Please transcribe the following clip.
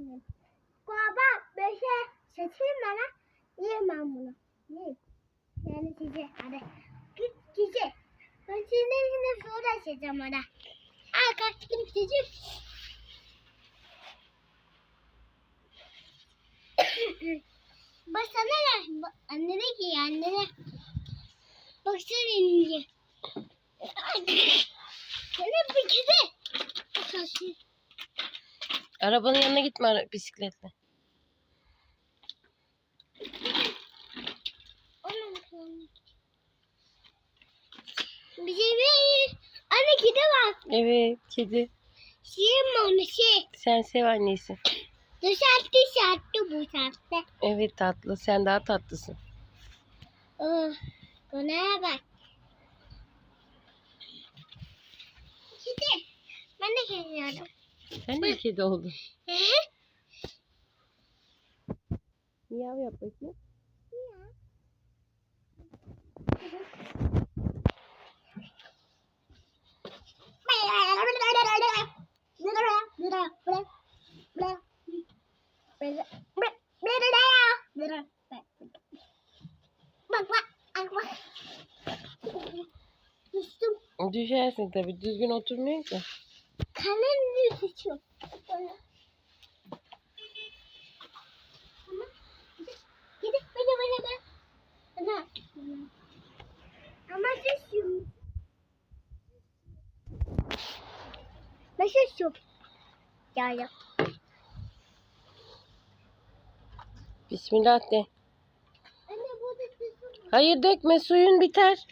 benim. Baba beşe seçeyim bana. Yiyemem bunu. Yiyeyim. Yani size hadi. Git size. Ben sizin şimdi sonra seçeceğim ona. Al kaçtım sizi. Baksana ya. Ba- Annene giy annene. Baksana ince. Arabanın yanına gitme bisikletle. Bize bir anne kedi var. Evet kedi. Şey mi onu şey? Sen sev annesi. Dışarıda şarttı bu saatte. Evet tatlı. Sen daha tatlısın. Oh, konuya bak. Kedi. Ben de geliyorum. Sen de kedi oldun. Miyav yap bakayım. Düşersin tabii. Düzgün oturmuyor ki. Kalem düşüyor. Gidip bana bana bana. Bana. Ama düşüyorum. Ben düşüyorum. Ya ya. Bismillah de. Hayır dökme suyun biter.